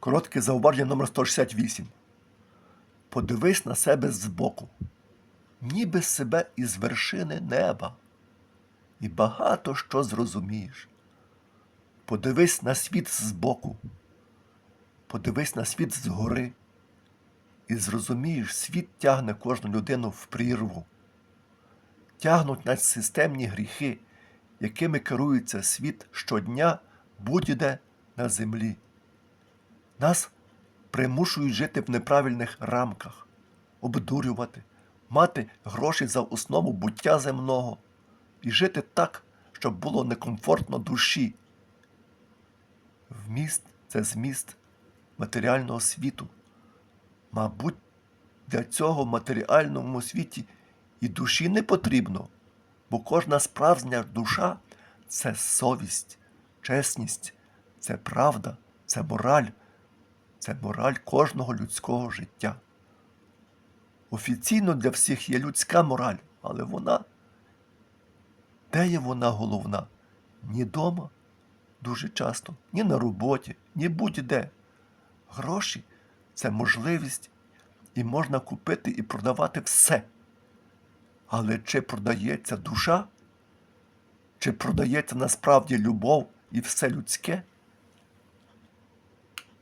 Коротке зауваження номер 168. Подивись на себе збоку, ніби себе із вершини неба, і багато що зрозумієш. Подивись на світ збоку, подивись на світ згори, і зрозумієш, світ тягне кожну людину в прірву. Тягнуть нас системні гріхи, якими керується світ щодня будь-де на землі. Нас примушують жити в неправильних рамках, обдурювати, мати гроші за основу буття земного і жити так, щоб було некомфортно душі. Вміст це зміст матеріального світу. Мабуть, для цього в матеріальному світі і душі не потрібно, бо кожна справжня душа це совість, чесність, це правда, це мораль, це мораль кожного людського життя. Офіційно для всіх є людська мораль, але вона, де є вона головна? Ні дома дуже часто, ні на роботі, ні будь-де. Гроші це можливість, і можна купити і продавати все. Але чи продається душа? Чи продається насправді любов і все людське?